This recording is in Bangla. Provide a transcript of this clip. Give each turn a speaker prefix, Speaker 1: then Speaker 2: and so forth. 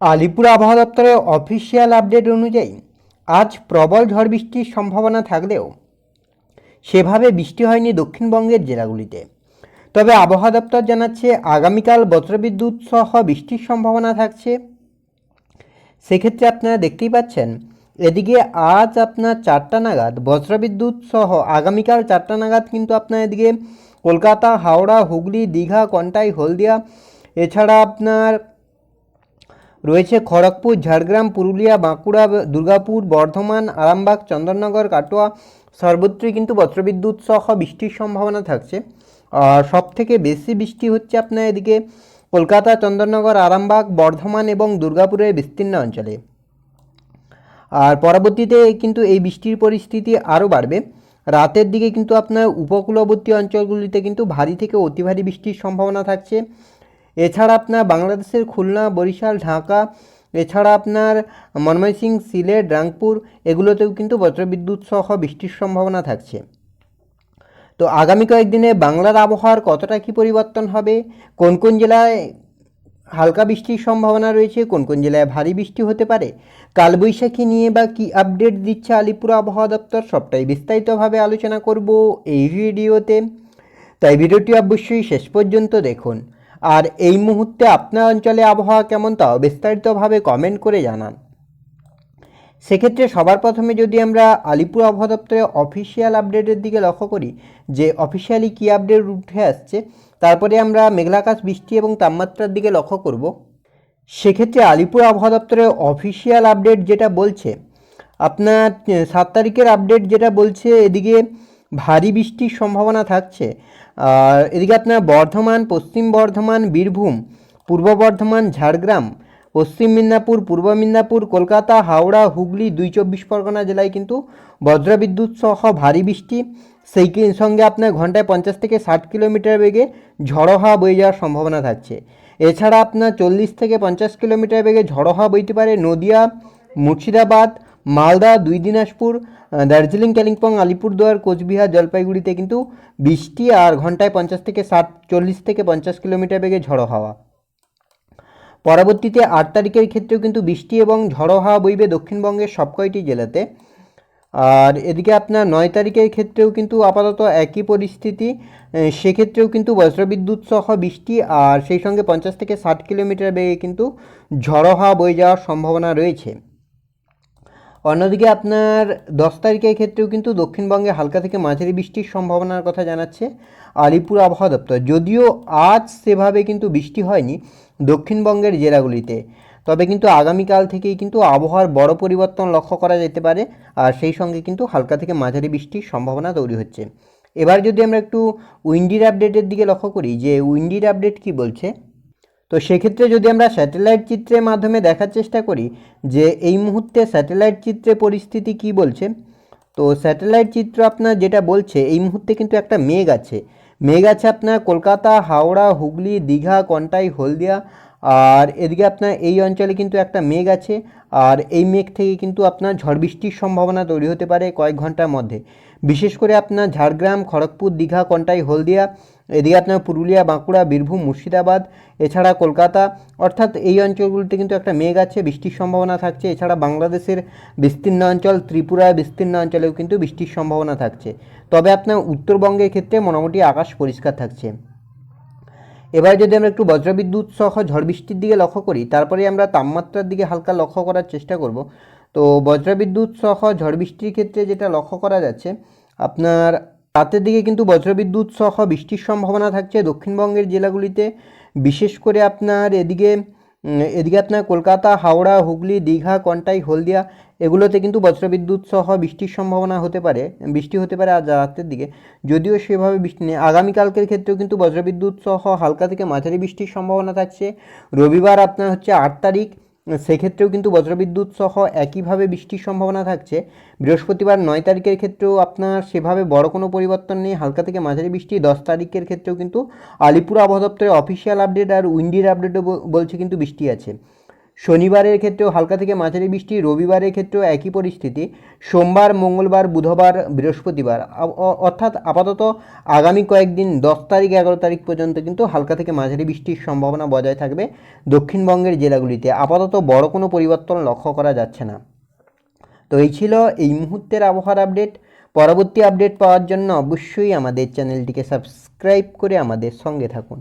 Speaker 1: আলিপুর আবহাওয়া দপ্তরের অফিসিয়াল আপডেট অনুযায়ী আজ প্রবল ঝড় বৃষ্টির সম্ভাবনা থাকলেও সেভাবে বৃষ্টি হয়নি দক্ষিণবঙ্গের জেলাগুলিতে। তবে আবহাওয়া দপ্তর জানাচ্ছে আগামীকাল বজ্রবিদ্যুৎ সহ বৃষ্টির সম্ভাবনা থাকছে। সেক্ষেত্রে আপনারা দেখতেই পাচ্ছেন, এদিকে আজ আপনার চারটা নাগাদ বজ্রবিদ্যুৎ সহ আগামীকাল চারটা নাগাদ কিন্তু আপনার এদিকে কলকাতা, হাওড়া, হুগলি, দীঘা, কন্টাই, হলদিয়া, এছাড়া আপনার রয়েছে খড়গপুর, ঝাড়গ্রাম, পুরুলিয়া, বাঁকুড়া, দুর্গাপুর, বর্ধমান, আরামবাগ, চন্দননগর, কাটোয়া, সর্বত্রই কিন্তু বজ্রবিদ্যুৎ সহ বৃষ্টির সম্ভাবনা থাকছে। আর সব থেকে বেশি বৃষ্টি হচ্ছে আপনার এদিকে কলকাতা, চন্দননগর, আরামবাগ, বর্ধমান এবং দুর্গাপুরের বিস্তীর্ণ অঞ্চলে। আর পরবর্তীতে কিন্তু এই বৃষ্টির পরিস্থিতি আরও বাড়বে। রাতের দিকে কিন্তু আপনার উপকূলবর্তী অঞ্চলগুলিতে কিন্তু ভারী থেকে অতি ভারী বৃষ্টির সম্ভাবনা থাকছে। এছাড়া আপনার বাংলাদেশের খুলনা, বরিশাল, ঢাকা, এছাড়া আপনার ময়মনসিং সিলেট রাংপুর, এগুলোতেও কিন্তু বজ্রবিদ্যুৎ সহ বৃষ্টির সম্ভাবনা থাকছে। তো আগামী কয়েকদিনে বাংলার আবহাওয়ার কতটা কী পরিবর্তন হবে? কোন কোন জেলায় হালকা বৃষ্টির সম্ভাবনা রয়েছে? কোন কোন জেলায় ভারী বৃষ্টি হতে পারে? কালবৈশাখী নিয়ে বা কী আপডেট দিচ্ছে আলিপুর আবহাওয়া দপ্তর? সবটাই বিস্তারিতভাবে আলোচনা করব এই ভিডিওতে। তাই ভিডিওটি অবশ্যই শেষ পর্যন্ত দেখুন। আর এই মুহূর্তে আপনার অঞ্চলে আবহাওয়া কেমন তাও বিস্তারিতভাবে কমেন্ট করে জানান। সেক্ষেত্রে সবার প্রথমে যদি আমরা আলিপুর আবহাওয়া দপ্তরের অফিসিয়াল আপডেটের দিকে লক্ষ্য করি, যে অফিসিয়ালি কী আপডেট উঠে আসছে, তারপরে আমরা মেঘলাকাশ, বৃষ্টি এবং তাপমাত্রার দিকে লক্ষ্য করব। সেক্ষেত্রে আলিপুর আবহাওয়া দপ্তরের অফিসিয়াল আপডেট যেটা বলছে, আপনার সাত তারিখের আপডেট যেটা বলছে, এদিকে ভারী বৃষ্টির সম্ভাবনা থাকছে। এদিকে আপনার বর্ধমান, পশ্চিম বর্ধমান, বীরভূম, পূর্ব বর্ধমান, ঝাড়গ্রাম, পশ্চিম মিদনাপুর, পূর্ব মিদনাপুর, কলকাতা, হাওড়া, হুগলি, দুই চব্বিশ পরগনা জেলায় কিন্তু বজ্রবিদ্যুৎ সহ ভারী বৃষ্টি। সেই সঙ্গে আপনার ঘন্টায় পঞ্চাশ থেকে ষাট কিলোমিটার বেগে ঝড়ো হাওয়া বয়ে যাওয়ার সম্ভাবনা থাকছে। এছাড়া আপনার চল্লিশ থেকে পঞ্চাশ কিলোমিটার বেগে ঝড়ো হাওয়া বইতে পারে নদিয়া, মুর্শিদাবাদ মালদা, দুই দিনাজপুর দার্জিলিং, কালিম্পং, আলিপুরদুয়ার, কোচবিহার, জলপাইগুড়িতে কিন্তু বৃষ্টি আর ঘন্টায় পঞ্চাশ থেকে ষাট, চল্লিশ থেকে পঞ্চাশ কিলোমিটার বেগে ঝড়ো হাওয়া। পরবর্তীতে আট তারিখের ক্ষেত্রেও কিন্তু বৃষ্টি এবং ঝড়ো হাওয়া বইবে দক্ষিণবঙ্গের সব কয়টি জেলাতে। আর এদিকে আপনার নয় তারিখের ক্ষেত্রেও কিন্তু আপাতত একই পরিস্থিতি। সেক্ষেত্রেও কিন্তু বজ্রবিদ্যুৎ সহ বৃষ্টি আর সেই সঙ্গে পঞ্চাশ থেকে ষাট কিলোমিটার বেগে কিন্তু ঝড়ো হাওয়া বয়ে যাওয়ার সম্ভাবনা রয়েছে। অন্যদিকে আপনার দশ তারিখের ক্ষেত্রেও কিন্তু দক্ষিণবঙ্গে হালকা থেকে মাঝারি বৃষ্টির সম্ভাবনার কথা জানাচ্ছে আলিপুর আবহাওয়া দপ্তর। যদিও আজ সেভাবে কিন্তু বৃষ্টি হয়নি দক্ষিণবঙ্গের জেলাগুলিতে, তবে কিন্তু আগামীকাল থেকেই কিন্তু আবহাওয়ার বড় পরিবর্তন লক্ষ্য করা যেতে পারে আর সেই সঙ্গে কিন্তু হালকা থেকে মাঝারি বৃষ্টির সম্ভাবনা তৈরি হচ্ছে। এবার যদি আমরা একটু উইন্ডির আপডেটের দিকে লক্ষ্য করি, যে উইন্ডির আপডেট কি বলছে? তো সেক্ষেত্রে যদি আমরা স্যাটেলাইট চিত্রের মাধ্যমে দেখার চেষ্টা করি যে এই মুহূর্তে স্যাটেলাইট চিত্রে পরিস্থিতি কি বলছে, তো স্যাটেলাইট চিত্র আপনার যেটা বলছে, এই মুহূর্তে কিন্তু একটা মেঘ আছে। মেঘ আছে আপনার কলকাতা, হাওড়া, হুগলি, দীঘা, কন্টাই, হলদিয়া, আর এদিকে আপনার এই অঞ্চলে কিন্তু একটা মেঘ আছে, আর এই মেঘ থেকে কিন্তু আপনার ঝড় বৃষ্টির সম্ভাবনা তৈরি হতে পারে কয়েক ঘণ্টার মধ্যে। বিশেষ করে আপনার ঝাড়গ্রাম, খড়গপুর, দীঘা, কন্টাই, হলদিয়া এদিকে আপনার পুরুলিয়া, বাঁকুড়া, বীরভূম, মুর্শিদাবাদ, এছাড়া কলকাতা, অর্থাৎ এই অঞ্চলগুলিতে কিন্তু একটা মেঘ আছে, বৃষ্টির সম্ভাবনা থাকছে। এছাড়া বাংলাদেশের বিস্তীর্ণ অঞ্চল, ত্রিপুরার বিস্তীর্ণ অঞ্চলেও কিন্তু বৃষ্টির সম্ভাবনা থাকছে। তবে আপনার উত্তরবঙ্গের ক্ষেত্রে মোটামুটি আকাশ পরিষ্কার থাকছে। এবার যদি আমরা একটু বজ্রবিদ্যুৎ সহ ঝড় বৃষ্টির দিকে লক্ষ্য করি, তারপরে আমরা তাপমাত্রার দিকে হালকা লক্ষ্য করার চেষ্টা করব। তো বজ্রবিদ্যুৎ সহ ঝড় বৃষ্টির ক্ষেত্রে যেটা লক্ষ্য করা যাচ্ছে, আপনার রাতের দিকে কিন্তু বজ্রবিদ্যুৎ সহ বৃষ্টির সম্ভাবনা থাকছে। দক্ষিণবঙ্গের জেলাগুলিতে, বিশেষ করে আপনার এদিকে এদিকে আপনার কলকাতা, হাওড়া, হুগলি, দীঘা, কন্টাই, হলদিয়া, এগুলোতে কিন্তু বজ্রবিদ্যুৎ সহ বৃষ্টির সম্ভাবনা হতে পারে, বৃষ্টি হতে পারে আজ রাতের দিকে। যদিও সেভাবে বৃষ্টি নেই। আগামীকালকের ক্ষেত্রেও কিন্তু বজ্রবিদ্যুৎ সহ হালকা থেকে মাঝারি বৃষ্টির সম্ভাবনা থাকছে। রবিবার আপনার হচ্ছে আট তারিখ। সেক্ষেত্রেও কিন্তু বজ্রবিদ্যুৎ সহ একইভাবে বৃষ্টির সম্ভাবনা থাকছে। বৃহস্পতিবার নয় তারিখের ক্ষেত্রেও আপনার সেভাবে বড় কোনো পরিবর্তন নেই। হালকা থেকে মাঝারি বৃষ্টি, দশ তারিখের ক্ষেত্রেও কিন্তু আলিপুর আবহাওয়া দপ্তরের অফিসিয়াল আপডেট আর উইন্ডির আপডেটও বলছে কিন্তু বৃষ্টি আছে। শনিবারের ক্ষেত্রেও হালকা থেকে মাঝারি বৃষ্টি, রবিবারের ক্ষেত্রেও একই পরিস্থিতি। সোমবার, মঙ্গলবার, বুধবার, বৃহস্পতিবার। অর্থাৎ আপাতত আগামী কয়েকদিন, দশ তারিখ, এগারো তারিখ পর্যন্ত কিন্তু হালকা থেকে মাঝারি বৃষ্টির সম্ভাবনা বজায় থাকবে দক্ষিণবঙ্গের জেলাগুলিতে। আপাতত বড় কোনো পরিবর্তন লক্ষ্য করা যাচ্ছে না। তো এই ছিল এই মুহূর্তের আবহাওয়ার আপডেট। পরবর্তী আপডেট পাওয়ার জন্য অবশ্যই আমাদের চ্যানেলটিকে সাবস্ক্রাইব করে আমাদের সঙ্গে থাকুন।